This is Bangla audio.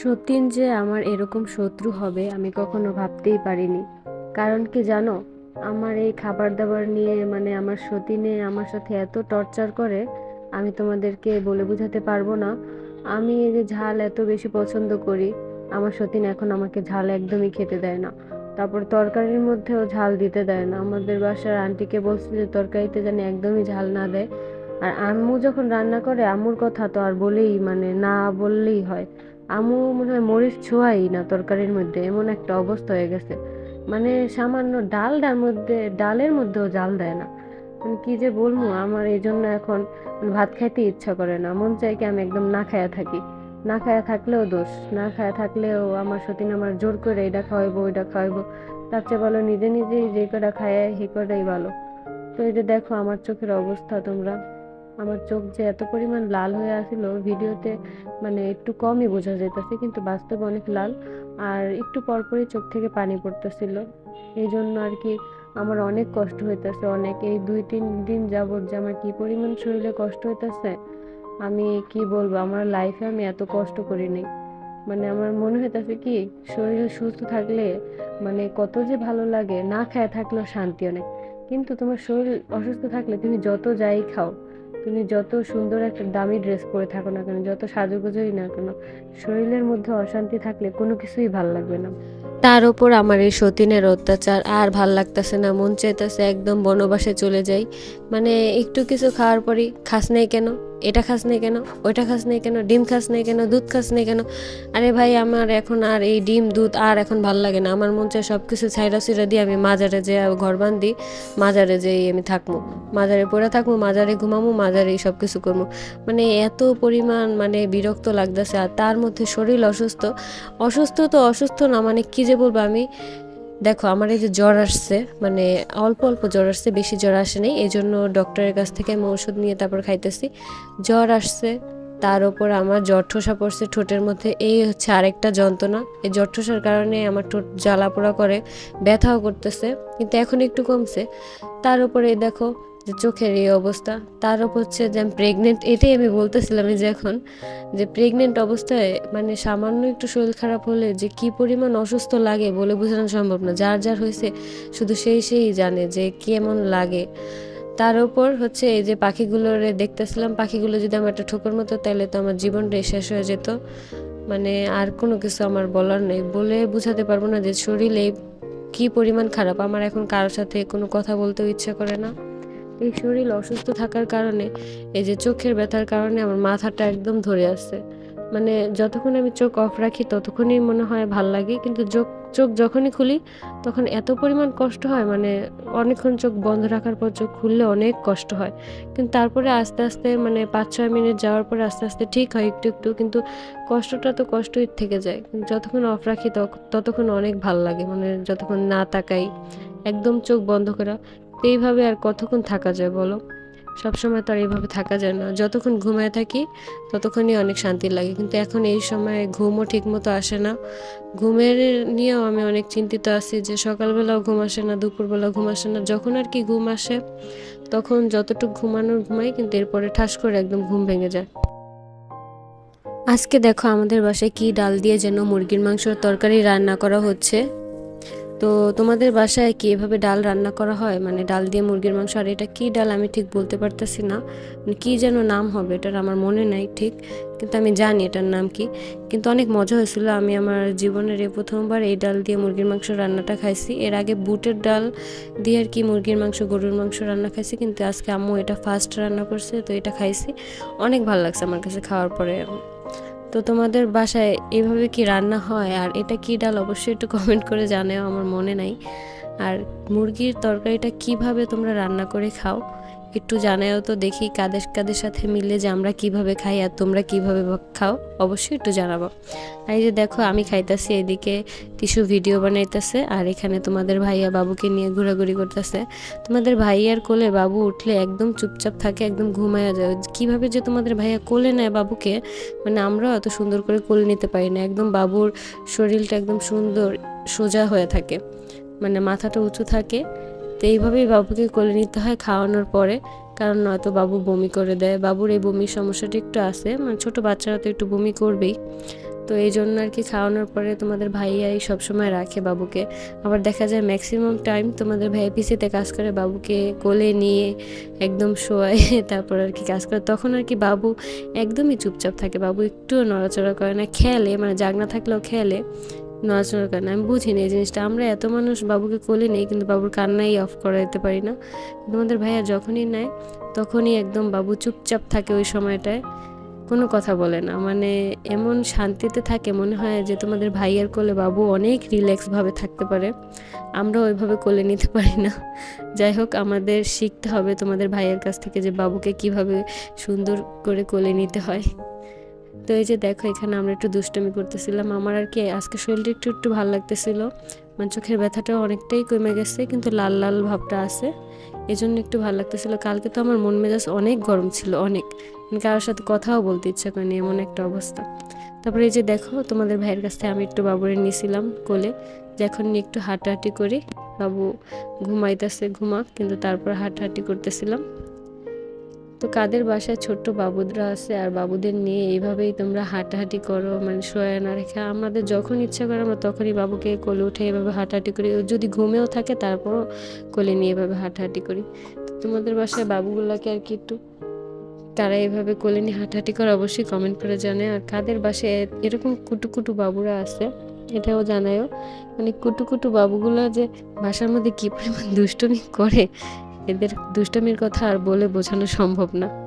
সতীন যে আমার এরকম শত্রু হবে, আমি কখনো ভাবতেই পারিনি। কারণ কি জানো, আমার এই খাবার দাবার নিয়ে মানে আমার সতীনে আমার সাথে এত টর্চার করে, আমি তোমাদেরকে বলে বোঝাতে পারব না। আমি এই যে ঝাল এত বেশি পছন্দ করি, আমার সতীন এখন আমাকে ঝাল একদমই খেতে দেয় না। তারপর তরকারির মধ্যেও ঝাল দিতে দেয় না। আমাদের বাসার আন্টিকে বলছে যে তরকারিতে যেন একদমই ঝাল না দেয়। আর আম্মু যখন রান্না করে, আম্মুর কথা তো আর বলেই মানে না বললেই হয়। আম্মু মনে হয় মরিচ ছোঁয়াই না তরকারির মধ্যে, এমন একটা অবস্থা হয়ে গেছে। মানে সামান্য ডালটার মধ্যে, ডালের মধ্যেও জাল দেয় না। মানে কি যে বলব, আমার এই জন্য এখন ভাত খাইতে ইচ্ছা করে না। মন চাই কি আমি একদম না খায়া থাকি। না খায়া থাকলেও দোষ। না খায়া থাকলেও আমার সতীন আমার জোর করে এটা খাওয়াইবো, ওইটা খাওয়াইবো। তার চেয়ে ভালো নিজে নিজেই যে কটা খায় সে কটাই ভালো। তো এই যে দেখো, আমার চোখের অবস্থা তোমরা। আমার চোখ যে এত পরিমাণ লাল হয়ে আসিল, ভিডিওতে মানে একটু কমই বোঝা যাইতেছে, কিন্তু বাস্তবে অনেক লাল। আর একটু পরপরই চোখ থেকে পানি পড়তেছিল। এই জন্য আর কি আমার অনেক কষ্ট হইতেছে, অনেক। এই দুই তিন দিন যাবত যে আমার কি পরিমাণ শরীরে কষ্ট হইতেছে, আমি কি বলব? আমার লাইফে আমি এত কষ্ট করিনি। মানে আমার মনে হইতেছে কি, শরীর সুস্থ থাকলে মানে কত যে ভালো লাগে, না খায় থাকলেও শান্তি অনেক। কিন্তু তোমার শরীর অসুস্থ থাকলে তুমি যত যাই খাও তুমি যত সুন্দর একটা দামি ড্রেস পরে থাকো না কেন, যত সাজুগুজোই না কেন, শরীরের মধ্যে অশান্তি থাকলে কোনো কিছুই ভালো লাগবে না। তার ওপর আমার এই সতীনের অত্যাচার আর ভালো লাগতেছে না, মন চাইতেছে একদম বনবাসে চলে যাই। মানে একটু কিছু খাওয়ার পরই খাস নেই কেন? এটা খাস নেই কেন? ওইটা খাস নেই কেন? ডিম খাস নেই কেন? দুধ খাস নেই কেন? আরে ভাই, আমার এখন আর এই ডিম, দুধ আর এখন ভালো লাগে না। আমার মন চায় সব কিছু ছাইরা ছিঁড়া দিয়ে আমি মাজারে যে ঘর বান্ধি মাজারে যেই আমি থাকব মাজারে পড়ে থাকব মাজারে ঘুমামো মাজারে সব কিছু করব মানে এত পরিমাণ মানে বিরক্ত লাগতেছে। আর তার মধ্যে শরীর অসুস্থ। অসুস্থ তো অসুস্থ না মানে কি যে বলব আমি? দেখো, আমার এই যে জ্বর আসছে মানে অল্প অল্প জ্বর আসছে, বেশি জ্বর আসে নাই এই জন্য ডক্টরের কাছ থেকে আমি ওষুধ নিয়ে তারপর খাইতেছি। জ্বর আসছে, তার ওপর আমার জ্বর ঠোসা পড়ছে ঠোঁটের মধ্যে, এই হচ্ছে আরেকটা যন্ত্রণা। এই জ্বর ঠোসার কারণে আমার ঠোঁট জ্বালা পোড়া করে, ব্যথাও করতেছে, কিন্তু এখন একটু কমছে। তার উপরে দেখো যে চোখের এই অবস্থা। তার হচ্ছে যে আমি প্রেগনেন্ট এটাই আমি বলতেছিলাম যে এখন, যে প্রেগনেন্ট অবস্থায় মানে সামান্য একটু শরীর খারাপ হলে যে কি পরিমাণ অসুস্থ লাগে বলে বোঝানো সম্ভব না। যার যার হয়েছে, শুধু সেই সেই জানে যে কেমন লাগে। তার উপর হচ্ছে এই যে পাখিগুলোরে দেখতেছিলাম, পাখিগুলো যদি আমার একটা ঠোকর মতো, তাহলে তো আমার জীবনটাই শেষ হয়ে যেত। মানে আর কোনো কিছু আমার বলার নেই বলে বোঝাতে পারব না যে শরীরে কি পরিমাণ খারাপ। আমার এখন কারোর সাথে কোনো কথা বলতেও ইচ্ছা করে না। এই শরীর অসুস্থ থাকার কারণে, এই যে চোখের ব্যথার কারণে আমার মাথাটা একদম ধরে আসছে। মানে যতক্ষণ আমি চোখ অফ রাখি, ততক্ষণই মনে হয় ভালো লাগে। কিন্তু চোখ চোখ যখনই খুলি, তখন এত পরিমাণ কষ্ট হয়। মানে অনেকক্ষণ চোখ বন্ধ রাখার পর চোখ খুললে অনেক কষ্ট হয়। কিন্তু তারপরে আস্তে আস্তে মানে পাঁচ ছয় মিনিট যাওয়ার পরে আস্তে আস্তে ঠিক হয় একটু একটু। কিন্তু কষ্টটা তো কষ্টই থেকে যায়। কিন্তু যতক্ষণ অফ রাখি ততক্ষণ অনেক ভালো লাগে। মানে যতক্ষণ না তাকাই, একদম চোখ বন্ধ করা। এইভাবে আর কতক্ষণ থাকা যায় বলো? সবসময় তো আর এইভাবে থাকা যায় না। যতক্ষণ ঘুমায় থাকি, ততক্ষণই অনেক শান্তি লাগে। কিন্তু এখন এই সময় ঘুমও ঠিক মতো আসে না। ঘুমের নিয়েও আমি অনেক চিন্তিত আছি যে সকালবেলাও ঘুম আসে না, দুপুরবেলাও ঘুম আসে না। যখন আর কি ঘুম আসে, তখন যতটুকু ঘুমানোর ঘুমাই, কিন্তু এরপরে ঠাস করে একদম ঘুম ভেঙে যায়। আজকে দেখো আমাদের বাসায় কি ডাল দিয়ে যেন মুরগির মাংসর তরকারি রান্না করা হচ্ছে। তো তোমাদের বাসায় কি এভাবে ডাল রান্না করা হয়? মানে ডাল দিয়ে মুরগির মাংস আর এটা কি ডাল? আমি ঠিক বলতে পারতেছি না। মানে কী যেন নাম হবে? এটার আমার মনে নাই ঠিক। কিন্তু আমি জানি এটার নাম কি। কিন্তু অনেক মজা হয়েছিল। আমি আমার জীবনের এই প্রথমবার এই ডাল দিয়ে মুরগির মাংস রান্নাটা খাইছি। এর আগে বুটের ডাল দিয়ে আর কি মুরগির মাংস, গরুর মাংস রান্না খাইছি। কিন্তু আজকে আম্মু এটা ফার্স্ট রান্না করছে, তো এটা খাইছি। অনেক ভালো লাগছে আমার কাছে খাওয়ার পরে। তো তোমাদের বাসায় এভাবে কি রান্না হয়? আর এটা কি ডাল? অবশ্যই একটু কমেন্ট করে জানাও, আমার মনে নাই। আর মুরগির তরকারিটা কীভাবে তোমরা রান্না করে খাও? একটু জানাও তো দেখি কাদের কাদের সাথে মিলে যে আমরা কীভাবে খাই আর তোমরা কীভাবে খাও, অবশ্যই একটু জানাব। এই যে দেখো, আমি খাইতেছি এদিকে টিস্যু ভিডিও বানাইতেছে আর এখানে তোমাদের ভাইয়া বাবুকে নিয়ে ঘোরাঘুরি করতেছে। তোমাদের ভাইয়ার কোলে বাবু উঠলে একদম চুপচাপ থাকে, একদম ঘুমায়া যায়। কীভাবে যে তোমাদের ভাইয়া কোলে নেয় বাবুকে মানে আমরাও এত সুন্দর করে কোলে নিতে পারি না। একদম বাবুর শরীরটা একদম সুন্দর, সোজা হয়ে থাকে। মানে মাথাটা উঁচু থাকে। তো এইভাবেই বাবুকে কোলে নিতে হয় খাওয়ানোর পরে। কারণ নয়তো বাবু বমি করে দেয়। বাবুর এই বমির সমস্যাটা একটু আছে। মানে ছোট বাচ্চারা তো একটু বমি করবেই। তো এই জন্য আর কি খাওয়ানোর পরে তোমাদের ভাইয়াই সবসময় রাখে বাবুকে। আবার দেখা যায় ম্যাক্সিমাম টাইম তোমাদের ভাইয়া পিসিতে কাজ করে, বাবুকে কোলে নিয়ে একদম শোয়ায়, তারপর আর কি কাজ করে। তখন আর কি বাবু একদমই চুপচাপ থাকে। বাবু একটুও নড়াচড়া করে না, খেলে। মানে জাগনা থাকলেও খেলে। নড়াচড়া করে না আমি বুঝিনি এই জিনিসটা। আমরা এত মানুষ বাবুকে কোলে নেই কিন্তু বাবুর কান্নাই অফ করাইতে পারি না। তোমাদের ভাইয়া যখনই নেয়, তখনই একদম বাবু চুপচাপ থাকে ওই সময়টায়। কোনো কথা বলে না। মানে এমন শান্তিতে থাকে, মনে হয় যে তোমাদের ভাইয়ের কোলে বাবু অনেক রিল্যাক্সভাবে থাকতে পারে। আমরা ওইভাবে কোলে নিতে পারি না। যাই হোক, আমাদের শিখতে হবে তোমাদের ভাইয়ের কাছ থেকে যে বাবুকে কীভাবে সুন্দর করে কোলে নিতে হয়। তো এই যে দেখো, এখানে আমরা একটু দুষ্টমি করতেছিলাম। আমার আর কি আজকে শরীরটা একটু একটু ভালো লাগতেছিল। মানে চোখের ব্যথাটাও অনেকটাই কমে গেছে, কিন্তু লাল লাল ভাবটা আছে। এই জন্য একটু ভালো লাগতেছিল। কালকে তো আমার মন মেজাজ অনেক গরম ছিল, অনেক। মানে কারোর সাথে কথাও বলতে ইচ্ছা করেনি, এমন একটা অবস্থা। তারপরে এই যে দেখো, তোমাদের ভাইয়ের কাছ থেকে আমি একটু বাবুরে নিয়েছিলাম কোলে। যে এখন নিয়ে একটু হাঁটাহাঁটি করি। বাবু ঘুমাইতেছে, ঘুমাক, কিন্তু তারপর হাঁটাহাঁটি করতেছিলাম। তো কাদের বাসায় ছোট্ট বাবুদরা আছে আর বাবুদের নিয়ে এইভাবেই তোমরা হাঁটাহাঁটি করো মানে শোয়া না রেখে? আমাদের যখন ইচ্ছা করে আমরা তখনই বাবুকে কোলে উঠে এভাবে হাঁটাহাঁটি করি। যদি ঘুমেও থাকে তারপরও কোলে নিয়ে এভাবে হাঁটাহাঁটি করি। তো তোমাদের বাসায় বাবুগুলোকে আর কি একটু তারা এভাবে কোলে নিয়ে হাঁটাহাঁটি করে অবশ্যই কমেন্ট করে জানে আর কাদের বাসায় এরকম কুটু কুটু বাবুরা আছে, এটাও জানায়ও। মানে কুটু কুটু বাবুগুলো যে বাসার মধ্যে কী পরিমাণ দুষ্টুমি করে এদের দুষ্টামির কথা আর বলে বোঝানো সম্ভব না।